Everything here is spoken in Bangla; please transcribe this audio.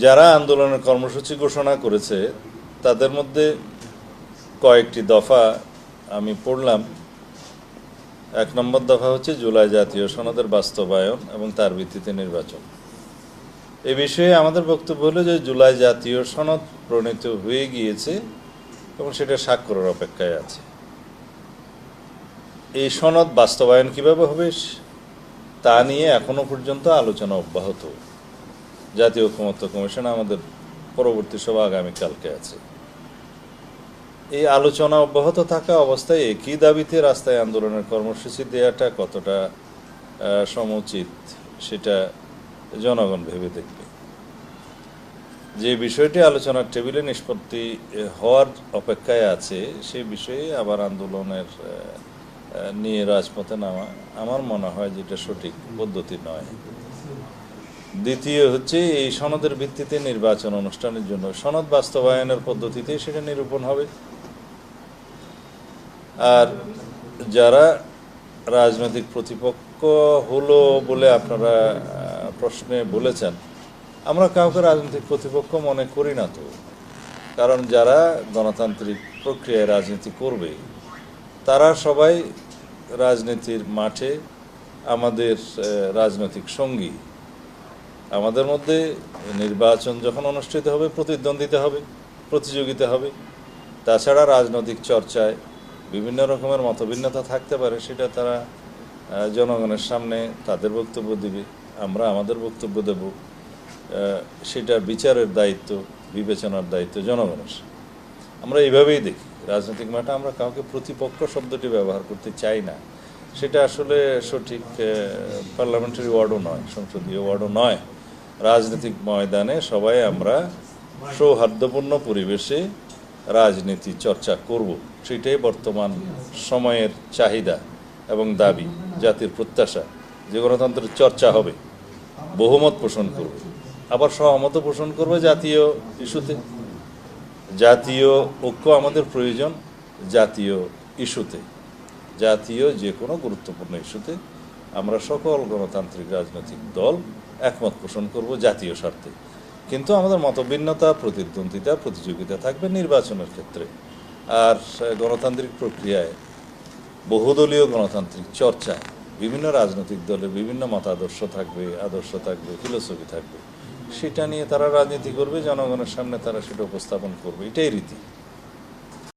যারা আন্দোলনের কর্মসূচি ঘোষণা করেছে, তাদের মধ্যে কয়েকটি দফা আমি পড়লাম। এক নম্বর দফা হচ্ছে জুলাই জাতীয় সনদের বাস্তবায়ন এবং তার ভিত্তিতে নির্বাচন। এ বিষয়ে আমাদের বক্তব্য হলো যে জুলাই জাতীয় সনদ প্রণীত হয়ে গিয়েছে এবং সেটা স্বাক্ষরের অপেক্ষায় আছে। এই সনদ বাস্তবায়ন কীভাবে হবে, তা নিয়ে এখনও পর্যন্ত আলোচনা অব্যাহত। জাতীয় ঐক্যমত্য কমিশন আমাদের পরবর্তী সভা আগামীকালকে আছে। এই আলোচনা অব্যাহত থাকা অবস্থায় একই দাবিতে রাস্তায় আন্দোলনের কর্মসূচি দেওয়াটা কতটা সমুচিত সেটা জনগণ ভেবে দেখবে। যে বিষয়টি আলোচনার টেবিলে নিষ্পত্তি হওয়ার অপেক্ষায় আছে সেই বিষয়ে আবার আন্দোলনের নিয়ে রাজপথে নামা, আমার মনে হয় যেটা সঠিক পদ্ধতি নয়। দ্বিতীয় হচ্ছে এই সনদের ভিত্তিতে নির্বাচন অনুষ্ঠানের জন্য সনদ বাস্তবায়নের পদ্ধতিতে সেটা নিরূপণ হবে। আর যারা রাজনৈতিক প্রতিপক্ষ হলো বলে আপনারা প্রশ্নে বলেছেন, আমরা কাউকে রাজনৈতিক প্রতিপক্ষ মনে করি না তো। কারণ যারা গণতান্ত্রিক প্রক্রিয়ায় রাজনীতি করবে, তারা সবাই রাজনীতির মাঠে আমাদের রাজনৈতিক সঙ্গী। আমাদের মধ্যে নির্বাচন যখন অনুষ্ঠিত হবে, প্রতিদ্বন্দ্বিতা হবে, প্রতিযোগিতা হবে, তাছাড়া রাজনৈতিক চর্চায় বিভিন্ন রকমের মতভিন্নতা থাকতে পারে, সেটা তারা জনগণের সামনে তাদের বক্তব্য দিবে, আমরা আমাদের বক্তব্য দেব সেটার বিচারের দায়িত্ব, বিবেচনার দায়িত্ব জনগণের আমরা এইভাবেই দেখি, রাজনৈতিক মাঠে আমরা কাউকে প্রতিপক্ষ শব্দটি ব্যবহার করতে চাই না, সেটা আসলে সঠিক পার্লামেন্টারি ওয়ার্ডও নয়, সংসদীয় ওয়ার্ডও নয়। রাজনৈতিক ময়দানে সবাই আমরা সৌহার্দ্যপূর্ণ পরিবেশে রাজনীতি চর্চা করব। সেটাই বর্তমান সময়ের চাহিদা এবং দাবি, জাতির প্রত্যাশা। যে গণতন্ত্রের চর্চা হবে, বহুমত পোষণ করবে। আবার সহমত পোষণ করবে জাতীয় ইস্যুতে। জাতীয় ঐক্য আমাদের প্রয়োজন জাতীয় ইস্যুতে। জাতীয় যে কোনো গুরুত্বপূর্ণ ইস্যুতে আমরা সকল গণতান্ত্রিক রাজনৈতিক দল একমত পোষণ করব জাতীয় স্বার্থে। কিন্তু আমাদের মতভিন্নতা প্রতিদ্বন্দ্বিতা, প্রতিযোগিতা থাকবে নির্বাচনের ক্ষেত্রে। আর গণতান্ত্রিক প্রক্রিয়ায় বহুদলীয় গণতান্ত্রিক চর্চায় বিভিন্ন রাজনৈতিক দলের বিভিন্ন মতাদর্শ থাকবে, আদর্শ থাকবে, ফিলোসফি থাকবে। সেটা নিয়ে তারা রাজনীতি করবে, জনগণের সামনে তারা সেটা উপস্থাপন করবে। এটাই রীতি।